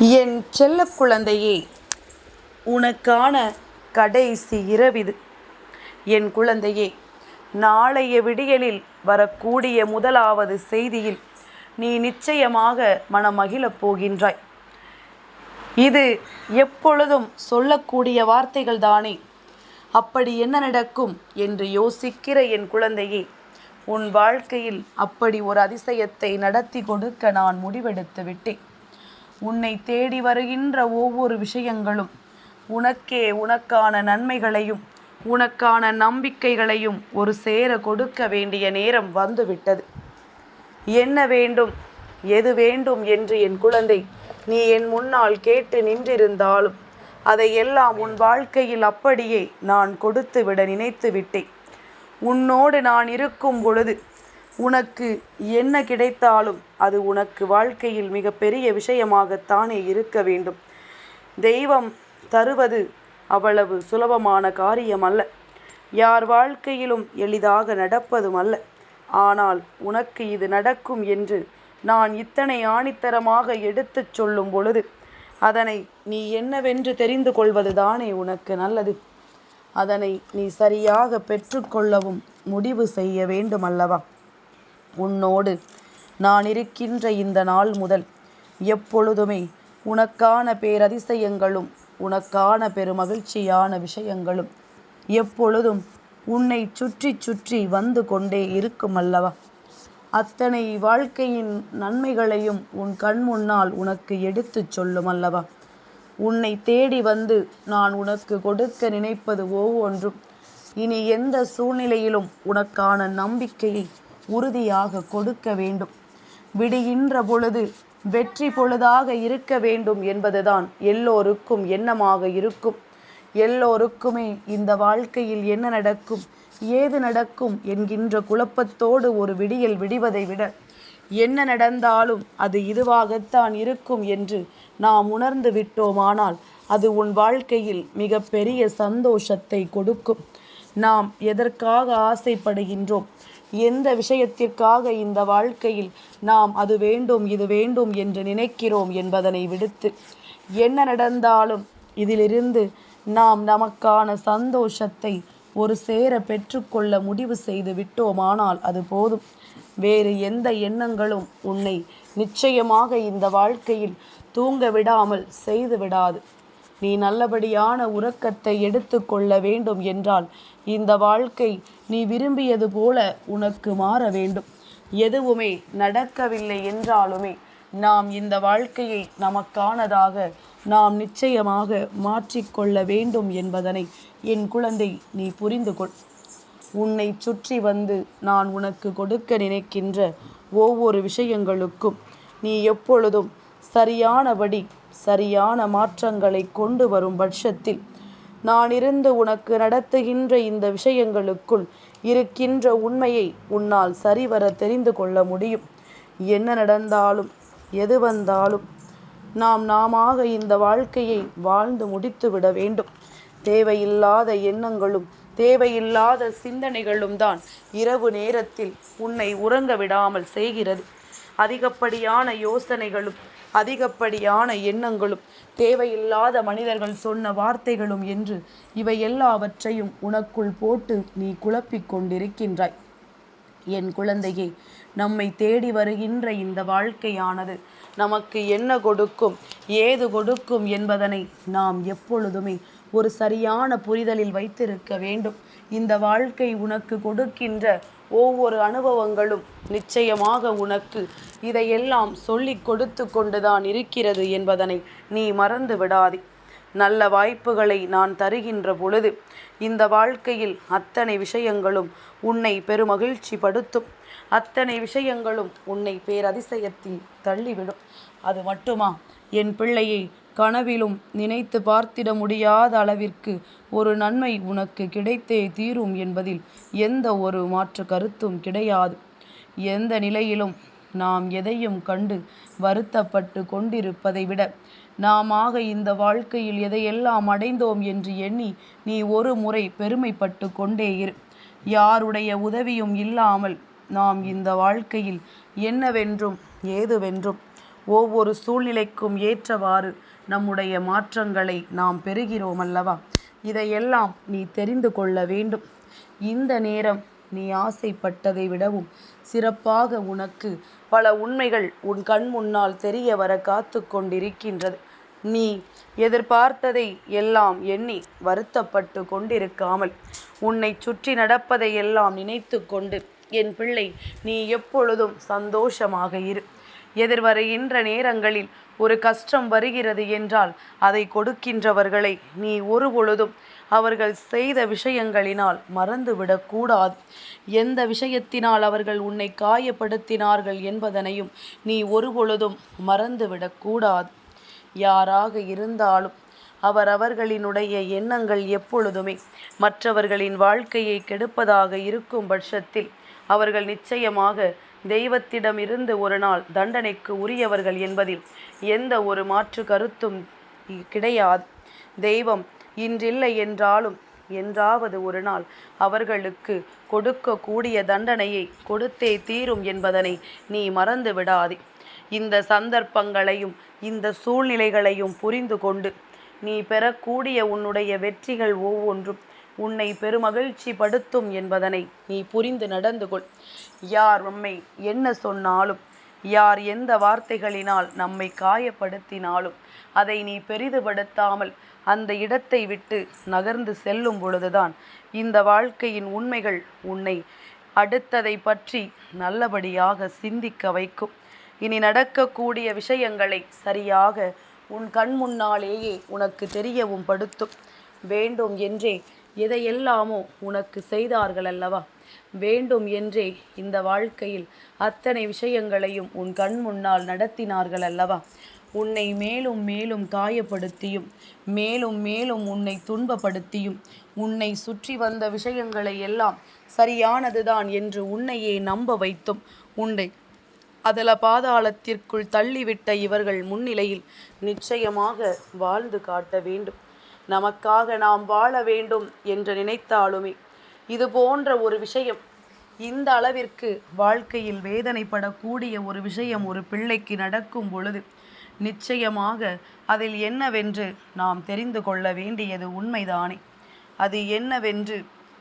என் செல்ல குழந்தையே உனக்கான கடைசி இரவிது என் குழந்தையே நாளைய விடியலில் வரக்கூடிய முதலாவது செய்தியில் நீ நிச்சயமாக மனமகிழப் போகின்றாய். இது எப்பொழுதும் சொல்லக்கூடிய வார்த்தைகள் தானே. அப்படி என்ன நடக்கும் என்று யோசிக்கிற என் குழந்தையே உன் வாழ்க்கையில் அப்படி ஒரு அதிசயத்தை நடத்தி கொடுக்க நான் முடிவெடுத்து விட்டேன். உன்னை தேடி வருகின்ற ஒவ்வொரு விஷயங்களும் உனக்கே உனக்கான நன்மைகளையும் உனக்கான நம்பிக்கைகளையும் ஒரு சேர கொடுக்க வேண்டிய நேரம் வந்துவிட்டது. என்ன வேண்டும்? எது வேண்டும் என்று என் குழந்தை நீ என் முன்னால் கேட்டு நின்றிருந்தாலும் அதையெல்லாம் உன் வாழ்க்கையில் அப்படியே நான் கொடுத்து விட நினைத்து விட்டேன் உன்னோடு நான் இருக்கும் பொழுது உனக்கு என்ன கிடைத்தாலும் அது உனக்கு வாழ்க்கையில் மிகப்பெரிய விஷயமாகத்தானே இருக்க வேண்டும். தெய்வம் தருவது அவ்வளவு சுலபமான காரியம் அல்ல யார் வாழ்க்கையிலும் எளிதாக நடப்பதும் அல்ல ஆனால் உனக்கு இது நடக்கும் என்று நான் இத்தனை ஆணித்தரமாக எடுத்துச் சொல்லும் பொழுது அதனை நீ என்னவென்று தெரிந்து கொள்வதுதானே உனக்கு நல்லது. அதனை நீ சரியாக பெற்றுக்கொள்ளவும் முடிவு செய்ய வேண்டும் அல்லவா உன்னோடு நான் இருக்கின்ற இந்த நாள் முதல் எப்பொழுதுமே உனக்கான பேரதிசயங்களும் உனக்கான பெருமகிழ்ச்சியான விஷயங்களும் எப்பொழுதும் உன்னை சுற்றி சுற்றி வந்து கொண்டே இருக்கும் அல்லவா? அத்தனை வாழ்க்கையின் நன்மைகளையும் உன் கண் முன்னால் உனக்கு எடுத்துச் சொல்லும் அல்லவா? உன்னை தேடி வந்து நான் உனக்கு கொடுக்க நினைப்பது ஒவ்வொன்றும். இனி எந்த சூழ்நிலையிலும் உனக்கான நம்பிக்கையை உறுதியாக கொடுக்க வேண்டும். விடுகின்ற பொழுது வெற்றி பொழுதாக இருக்க வேண்டும் என்பதுதான் எல்லோருக்கும் எண்ணமாக இருக்கும். எல்லோருக்குமே இந்த வாழ்க்கையில் என்ன நடக்கும் ஏது நடக்கும் என்கின்ற குழப்பத்தோடு ஒரு விடியல் விடிவதை விட என்ன நடந்தாலும் அது இதுவாகத்தான் இருக்கும் என்று நாம் உணர்ந்து விட்டோமானால் அது உன் வாழ்க்கையில் மிக பெரிய சந்தோஷத்தை கொடுக்கும். நாம் எதற்காக ஆசைப்படுகின்றோம் எந்த விஷயத்திற்காக இந்த வாழ்க்கையில் நாம் அது வேண்டும் இது வேண்டும் என்று நினைக்கிறோம் என்பதனை விடுத்து என்ன நடந்தாலும் இதிலிருந்து நாம் நமக்கான சந்தோஷத்தை ஒரு சேர பெற்றுக்கொள்ள முடிவு செய்து விட்டோமானால் அது போதும். வேறு எந்த எண்ணங்களும் உன்னை நிச்சயமாக இந்த வாழ்க்கையில் தூங்க விடாமல் செய்து விடாது. நீ நல்லபடியான உறக்கத்தை எடுத்துக்கொள்ள வேண்டும் என்றால் இந்த வாழ்க்கை நீ விரும்பியது போல உனக்கு மாற வேண்டும். எதுவுமே நடக்கவில்லை என்றாலுமே நாம் இந்த வாழ்க்கையை நமக்கானதாக நாம் நிச்சயமாக மாற்றிக்கொள்ள வேண்டும் என்பதனை என் குழந்தை நீ புரிந்து கொள். உன்னை சுற்றி வந்து நான் உனக்கு கொடுக்க நினைக்கின்ற ஒவ்வொரு விஷயங்களுக்கும் நீ எப்பொழுதும் சரியானபடி சரியான மாற்றங்களை கொண்டு வரும் பட்சத்தில் நான் இருந்து உனக்கு நடத்துகின்ற இந்த விஷயங்களுக்குள் இருக்கின்ற உண்மையை உன்னால் சரிவர தெரிந்து கொள்ள முடியும். என்ன நடந்தாலும் எது வந்தாலும் நாம் நாமாக இந்த வாழ்க்கையை வாழ்ந்து முடித்து விட வேண்டும். தேவையில்லாத எண்ணங்களும் தேவையில்லாத சிந்தனைகளும் தான் இரவு நேரத்தில் உன்னை உறங்க விடாமல் செய்கிறது. அதிகப்படியான யோசனைகளும் அதிகப்படியான எண்ணங்களும் தேவையில்லாத மனிதர்கள் சொன்ன வார்த்தைகளும் என்று இவை எல்லாவற்றையும் உனக்குள் போட்டு நீ குழப்பிக் கொண்டிருக்கின்றாய். என் குழந்தையே நம்மை தேடி வருகின்ற இந்த வாழ்க்கையானது நமக்கு என்ன கொடுக்கும் ஏது கொடுக்கும் என்பதனை நாம் எப்பொழுதுமே ஒரு சரியான புரிதலில் வைத்திருக்க வேண்டும். இந்த வாழ்க்கை உனக்கு கொடுக்கின்ற ஒவ்வொரு அனுபவங்களும் நிச்சயமாக உனக்கு இதையெல்லாம் சொல்லி கொடுத்து கொண்டுதான் இருக்கிறது என்பதனை நீ மறந்து விடாதே. நல்ல வாய்ப்புகளை நான் தருகின்ற பொழுது இந்த வாழ்க்கையில் அத்தனை விஷயங்களும் உன்னை பெருமகிழ்ச்சி படுத்தும். அத்தனை விஷயங்களும் உன்னை பேரதிசயத்தில் தள்ளிவிடும். அது மட்டுமா? என் பிள்ளையை கனவிலும் நினைத்து பார்த்திட முடியாத அளவிற்கு ஒரு நன்மை உனக்கு கிடைத்தே தீரும் என்பதில் எந்த ஒரு மாற்று கருத்தும் கிடையாது. எந்த நிலையிலும் நாம் எதையும் கண்டு வருத்தப்பட்டு கொண்டிருப்பதை விட நாமாக இந்த வாழ்க்கையில் எதையெல்லாம் அடைந்தோம் என்று எண்ணி நீ ஒரு முறை பெருமைப்பட்டு கொண்டே இரு. யாருடைய உதவியும் இல்லாமல் நாம் இந்த வாழ்க்கையில் என்னவென்றும் ஏதுவென்றும் ஒவ்வொரு சூழ்நிலைக்கும் ஏற்றவாறு நம்முடைய மாற்றங்களை நாம் பெறுகிறோம் அல்லவா இதையெல்லாம் நீ தெரிந்து கொள்ள வேண்டும். இந்த நேரம் நீ ஆசைப்பட்டதை விடவும் சிறப்பாக உனக்கு பல உண்மைகள் உன் கண் முன்னால் தெரிய வர காத்து கொண்டிருக்கின்றது. நீ எதிர்பார்த்ததை எல்லாம் எண்ணி வருத்தப்பட்டு கொண்டிருக்காமல் உன்னை சுற்றி நடப்பதை எல்லாம் நினைத்து கொண்டு என் பிள்ளை நீ எப்பொழுதும் சந்தோஷமாக இரு. எதிர்வருகின்ற நேரங்களில் ஒரு கஷ்டம் வருகிறது என்றால் அதை கொடுக்கின்றவர்களை நீ ஒரு பொழுதும் அவர்கள் செய்த விஷயங்களினால் மறந்துவிடக்கூடாது எந்த விஷயத்தினால் அவர்கள் உன்னை காயப்படுத்தினார்கள் என்பதனையும் நீ ஒரு பொழுதும் மறந்துவிடக்கூடாது யாராக இருந்தாலும் அவரவர்களினுடைய எண்ணங்கள் எப்பொழுதுமே மற்றவர்களின் வாழ்க்கையை கெடுப்பதாக இருக்கும் பட்சத்தில் அவர்கள் நிச்சயமாக தெய்வத்திடமிருந்து ஒரு நாள் தண்டனைக்கு உரியவர்கள் என்பதில் எந்த ஒரு மாற்று கருத்தும் கிடையாது. தெய்வம் இன்றில்லை என்றாலும் என்றாவது ஒரு நாள் அவர்களுக்கு கொடுக்கக்கூடிய தண்டனையை கொடுத்தே தீரும் என்பதனை நீ மறந்து விடாதே. இந்த சந்தர்ப்பங்களையும் இந்த சூழ்நிலைகளையும் புரிந்து கொண்டு நீ பெறக்கூடிய உன்னுடைய வெற்றிகள் ஒவ்வொன்றும் உன்னை பெருமகிழ்ச்சி படுத்தும் என்பதனை நீ புரிந்து நடந்து கொள். யார் உம்மை என்ன சொன்னாலும் யார் எந்த வார்த்தைகளினால் நம்மை காயப்படுத்தினாலும் அதை நீ பெரிதுபடுத்தாமல் அந்த இடத்தை விட்டு நகர்ந்து செல்லும் பொழுதுதான் இந்த வாழ்க்கையின் உண்மைகள் உன்னை அடுத்ததை பற்றி நல்லபடியாக சிந்திக்க வைக்கும். இனி நடக்கக்கூடிய விஷயங்களை சரியாக உன் கண் முன்னாலேயே உனக்கு தெரியவும் படுத்தும். வேண்டும் என்றே எதையெல்லாமோ உனக்கு செய்தார்கள் அல்லவா வேண்டும் என்றே இந்த வாழ்க்கையில் அத்தனை விஷயங்களையும் உன் கண் முன்னால் நடத்தினார்கள் அல்லவா உன்னை மேலும் மேலும் காயப்படுத்தியும் மேலும் மேலும் உன்னை துன்பப்படுத்தியும் உன்னை சுற்றி வந்த விஷயங்களை எல்லாம் சரியானதுதான் என்று உன்னையே நம்ப வைத்தும் உன்னை அதல பாதாளத்திற்குள் தள்ளிவிட்ட இவர்கள் முன்னிலையில் நிச்சயமாக வாழ்ந்து காட்ட வேண்டும். நமக்காக நாம் வாழ வேண்டும் என்று நினைத்தாலுமே. இது போன்ற ஒரு விஷயம் இந்த அளவிற்கு வாழ்க்கையில் வேதனைப்படக்கூடிய ஒரு விஷயம் ஒரு பிள்ளைக்கு நடக்கும் பொழுது நிச்சயமாக அதில் என்னவென்று நாம் தெரிந்து கொள்ள வேண்டியது உண்மைதானே. அது என்னவென்று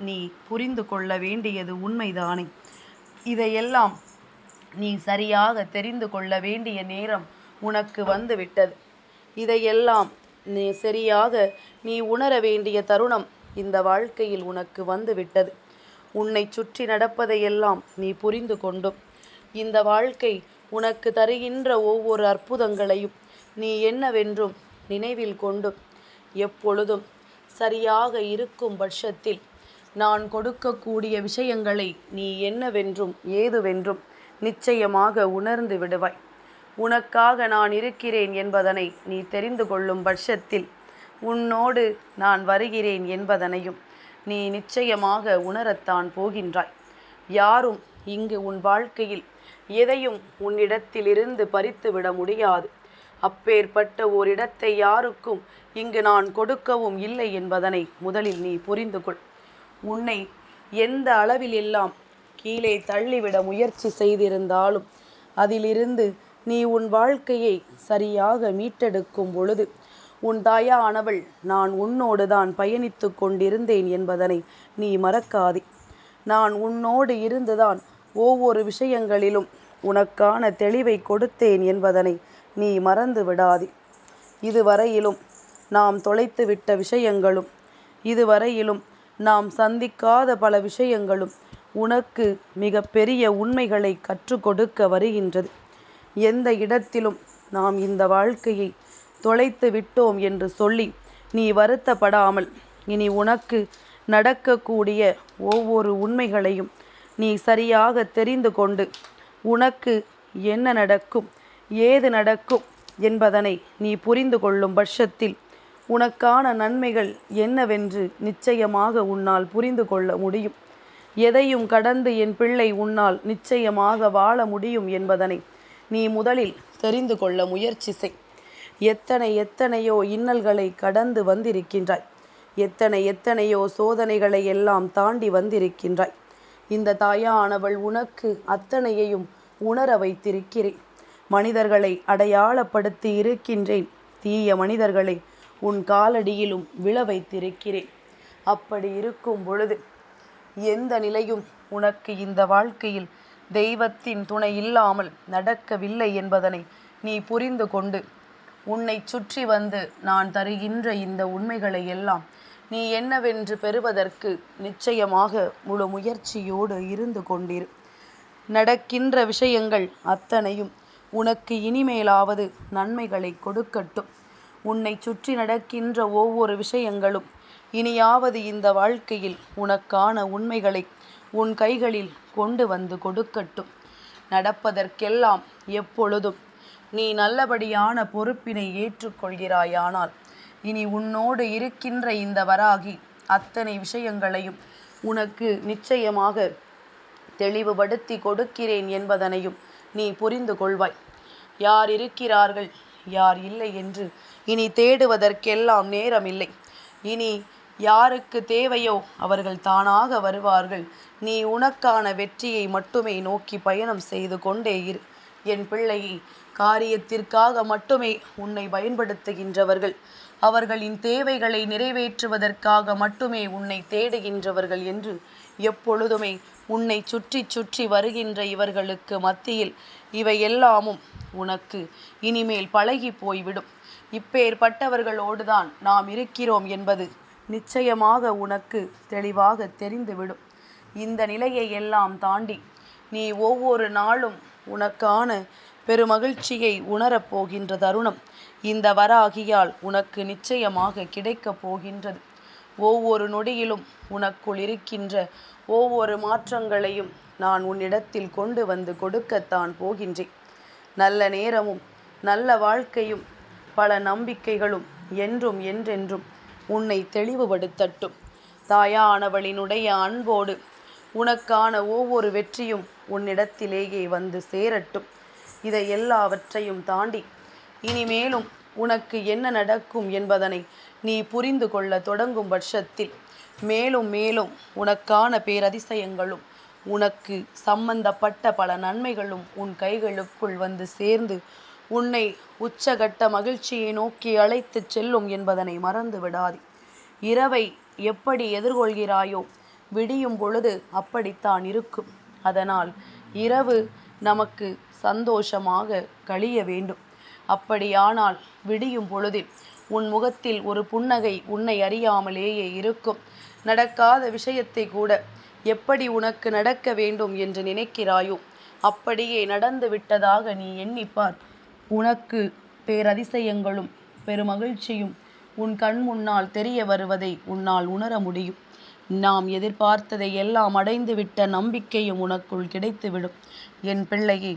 நீ புரிந்து கொள்ள வேண்டியது உண்மைதானே. இதையெல்லாம் நீ சரியாக தெரிந்து கொள்ள வேண்டிய நேரம் உனக்கு வந்துவிட்டது இதையெல்லாம் சரியாக நீ உணர வேண்டிய தருணம் இந்த வாழ்க்கையில் உனக்கு வந்து விட்டது உன்னை சுற்றி நடப்பதையெல்லாம் நீ புரிந்து கொண்டும். இந்த வாழ்க்கை உனக்கு தருகின்ற ஒவ்வொரு அற்புதங்களையும் நீ என்னவென்றும் நினைவில் கொண்டும். எப்பொழுதும் சரியாக இருக்கும் பட்சத்தில் நான் கொடுக்கக்கூடிய விஷயங்களை நீ என்னவென்றும் ஏதுவென்றும் நிச்சயமாக உணர்ந்து விடுவாய். உனக்காக நான் இருக்கிறேன் என்பதனை நீ தெரிந்து கொள்ளும் பட்சத்தில் உன்னோடு நான் வருகிறேன் என்பதனையும் நீ நிச்சயமாக உணரத்தான் போகின்றாய். யாரும் இங்கு உன் வாழ்க்கையில் எதையும் உன்னிடத்திலிருந்து பறித்துவிட முடியாது. அப்பேற்பட்ட ஓரிடத்தை யாருக்கும் இங்கு நான் கொடுக்கவும் இல்லை என்பதனை முதலில் நீ புரிந்து கொள். உன்னை எந்த அளவில் எல்லாம் கீழே தள்ளிவிட முயற்சி செய்திருந்தாலும் அதிலிருந்து நீ உன் வாழ்க்கையை சரியாக மீட்டெடுக்கும் பொழுது உன் தாயானவள் நான் உன்னோடு தான் பயணித்து கொண்டிருந்தேன் என்பதனை நீ மறக்காதே. நான் உன்னோடு இருந்துதான் ஒவ்வொரு விஷயங்களிலும் உனக்கான தெளிவை கொடுத்தேன் என்பதனை நீ மறந்து விடாதே. இதுவரையிலும் நாம் தொலைத்துவிட்ட விஷயங்களும் இதுவரையிலும் நாம் சந்திக்காத பல விஷயங்களும் உனக்கு மிக பெரிய உண்மைகளை கற்றுக் கொடுக்க வருகின்றது. எந்த இடத்திலும் நாம் இந்த வாழ்க்கையை தொலைத்து விட்டோம் என்று சொல்லி நீ வருத்தப்படாமல் இனி உனக்கு நடக்கக்கூடிய ஒவ்வொரு உண்மைகளையும் நீ சரியாக தெரிந்து கொண்டு உனக்கு என்ன நடக்கும் ஏது நடக்கும் என்பதனை நீ புரிந்து கொள்ளும் பட்சத்தில் உனக்கான நன்மைகள் என்னவென்று நிச்சயமாக உன்னால் புரிந்து கொள்ள முடியும். எதையும் கடந்து என் பிள்ளை உன்னால் நிச்சயமாக வாழ முடியும் என்பதனை நீ முதலில் தெரிந்து கொள்ள முயற்சி செய். எத்தனை எத்தனையோ இன்னல்களை கடந்து வந்திருக்கின்றாய். எத்தனை எத்தனையோ சோதனைகளை எல்லாம் தாண்டி வந்திருக்கின்றாய். இந்த தாயானவள் உனக்கு அத்தனையையும் உணர வைத்திருக்கிறேன். மனிதர்களை அடையாளப்படுத்தி இருக்கின்றேன். தீய மனிதர்களை உன் காலடியிலும் விழ வைத்திருக்கிறேன். அப்படி இருக்கும் பொழுது எந்த நிலையும் உனக்கு இந்த வாழ்க்கையில் தெய்வத்தின் துணை இல்லாமல் நடக்கவில்லை என்பதனை நீ புரிந்து கொண்டு உன்னை சுற்றி வந்து நான் தருகின்ற இந்த உண்மைகளை எல்லாம் நீ என்னவென்று பெறுவதற்கு நிச்சயமாக முழு முயற்சியோடு இருந்து கொண்டிரு. நடக்கின்ற விஷயங்கள் அத்தனையும் உனக்கு இனிமேலாவது நன்மைகளை கொடுக்கட்டும். உன்னை சுற்றி நடக்கின்ற ஒவ்வொரு விஷயங்களும் இனியாவது இந்த வாழ்க்கையில் உனக்கான உண்மைகளை உன் கைகளில் கொண்டு வந்து கொடுக்கட்டும். நடப்பதற்கெல்லாம் எப்பொழுதும் நீ நல்லபடியான பொறுப்பினை ஏற்றுக்கொள்கிறாயானால் இனி உன்னோடு இருக்கின்ற இந்த வராகி அத்தனை விஷயங்களையும் உனக்கு நிச்சயமாக தெளிவுபடுத்தி கொடுக்கிறேன் என்பதனையும் நீ புரிந்து கொள்வாய். யார் இருக்கிறார்கள் யார் இல்லை என்று இனி தேடுவதற்கெல்லாம் நேரமில்லை. இனி யாருக்கு தேவையோ அவர்கள் தானாக வருவார்கள். நீ உனக்கான வெற்றியை மட்டுமே நோக்கி பயணம் செய்து கொண்டே இரு. என் பிள்ளையை காரியத்திற்காக மட்டுமே உன்னை பயன்படுத்துகின்றவர்கள். அவர்களின் தேவைகளை நிறைவேற்றுவதற்காக மட்டுமே உன்னை தேடுகின்றவர்கள் என்று எப்பொழுதுமே உன்னை சுற்றி சுற்றி வருகின்ற இவர்களுக்கு மத்தியில் இவை எல்லாமும் உனக்கு இனிமேல் பழகி போய்விடும். இப்பேற்பட்டவர்களோடுதான் நாம் இருக்கிறோம் என்பது நிச்சயமாக உனக்கு தெளிவாக தெரிந்துவிடும். இந்த நிலையை எல்லாம் தாண்டி நீ ஒவ்வொரு நாளும் உனக்கான பெருமகிழ்ச்சியை உணரப் போகின்ற தருணம் இந்த வராகியால் உனக்கு நிச்சயமாக கிடைக்கப் போகின்றது. ஒவ்வொரு நொடியிலும் உனக்குள் இருக்கின்ற ஒவ்வொரு மாற்றங்களையும் நான் உன்னிடத்தில் கொண்டு வந்து கொடுக்கத்தான் போகின்றேன். நல்ல நேரமும் நல்ல வாழ்க்கையும் பல நம்பிக்கைகளும் என்றும் என்றென்றும் உன்னை தெளிவுபடுத்தட்டும். தாயானவளினுடைய அன்போடு உனக்கான ஒவ்வொரு வெற்றியும் உன்னிடத்திலேயே வந்து சேரட்டும். இதை எல்லாவற்றையும் தாண்டி இனிமேலும் உனக்கு என்ன நடக்கும் என்பதனை நீ புரிந்து கொள்ள தொடங்கும் பட்சத்தில் மேலும் மேலும் உனக்கான பேரதிசயங்களும் உனக்கு சம்பந்தப்பட்ட பல நன்மைகளும் உன் கைகளுக்குள் வந்து சேர்ந்து உன்னை உச்சகட்ட மகிழ்ச்சியை நோக்கி அழைத்துச் செல்லும் என்பதனை மறந்து விடாது இரவை எப்படி எதிர்கொள்கிறாயோ விடியும் பொழுது அப்படித்தான் இருக்கும். அதனால் இரவு நமக்கு சந்தோஷமாக கழிய வேண்டும். அப்படியானால் விடியும் பொழுதில் உன் முகத்தில் ஒரு புன்னகை உன்னை அறியாமலேயே இருக்கும். நடக்காத விஷயத்தை கூட எப்படி உனக்கு நடக்க வேண்டும் என்று நினைக்கிறாயோ அப்படியே நடந்து விட்டதாக நீ எண்ணிப்பார். உனக்கு பேரதிசயங்களும் பெருமகிழ்ச்சியும் உன் கண் முன்னால் தெரிய வருவதை உன்னால் உணர முடியும். நாம் எதிர்பார்த்ததை எல்லாம் அடைந்துவிட்ட நம்பிக்கையும் உனக்குள் கிடைத்துவிடும். என் பிள்ளையே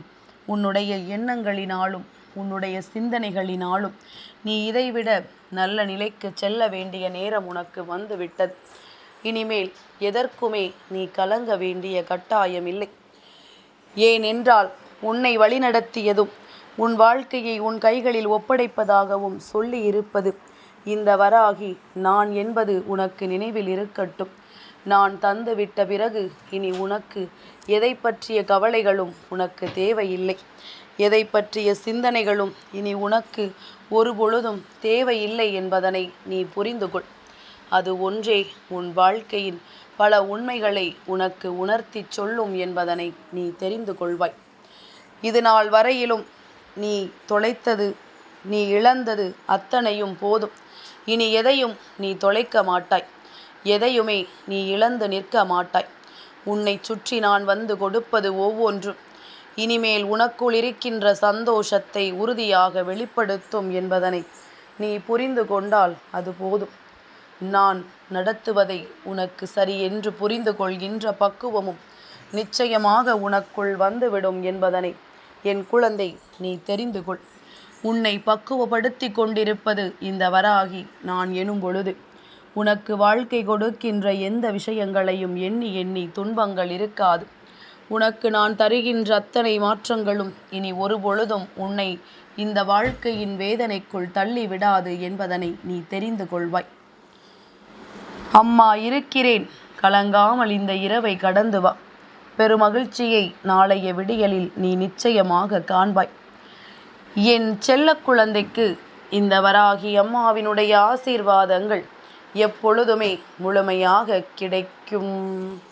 உன்னுடைய எண்ணங்களினாலும் உன்னுடைய சிந்தனைகளினாலும் நீ இதைவிட நல்ல நிலைக்கு செல்ல வேண்டிய நேரம் உனக்கு வந்துவிட்டது. இனிமேல் எதற்குமே நீ கலங்க வேண்டிய கட்டாயம் இல்லை. ஏனென்றால் உன்னை வழிநடத்தியதும் உன் வாழ்க்கையை உன் கைகளில் ஒப்படைப்பதாகவும் சொல்லி இருப்பது இந்த வராகி நான் என்பது உனக்கு நினைவில் இருக்கட்டும். நான் தந்துவிட்ட பிறகு இனி உனக்கு எதை பற்றிய கவலைகளும் உனக்கு தேவையில்லை. எதை பற்றிய சிந்தனைகளும் இனி உனக்கு ஒரு பொழுதும் தேவையில்லை என்பதனை நீ புரிந்து கொள் அது ஒன்றே உன் வாழ்க்கையின் பல உண்மைகளை உனக்கு உணர்த்தி சொல்லும் என்பதனை நீ தெரிந்து கொள்வாய் இது நாள் வரையிலும் நீ தொலைத்தது நீ இழந்தது அத்தனையும் போதும். இனி எதையும் நீ தொலைக்க மாட்டாய். எதையுமே நீ இழந்து நிற்க மாட்டாய். உன்னை சுற்றி நான் வந்து கொடுப்பது ஒவ்வொன்றும். இனிமேல் உனக்குள் இருக்கின்ற சந்தோஷத்தை உறுதியாக வெளிப்படுத்தும் என்பதனை நீ புரிந்து கொண்டால் அது போதும். நான் நடத்துவதை உனக்கு சரி என்று புரிந்து கொள்கின்ற பக்குவமும் நிச்சயமாக உனக்குள் வந்துவிடும் என்பதனை என் குழந்தை நீ தெரிந்து கொள். உன்னை பக்குவப்படுத்தி கொண்டிருப்பது இந்த வராகி நான் எனும் பொழுது. உனக்கு வாழ்க்கை கொடுக்கின்ற எந்த விஷயங்களையும் எண்ணி எண்ணி துன்பங்கள் இருக்காது. உனக்கு நான் தருகின்ற அத்தனை மாற்றங்களும் இனி ஒரு பொழுதும் உன்னை இந்த வாழ்க்கையின் வேதனைக்குள் தள்ளி விடாது என்பதனை நீ தெரிந்து கொள்வாய். அம்மா இருக்கிறேன். கலங்காமல் இந்த இரவை கடந்து வா. பெருமகிழ்ச்சியை நாளைய விடியலில் நீ நிச்சயமாக காண்பாய். என் செல்லக் குழந்தைக்கு இந்த வராகி அம்மாவினுடைய ஆசீர்வாதங்கள் எப்பொழுதுமே முழுமையாக கிடைக்கும்.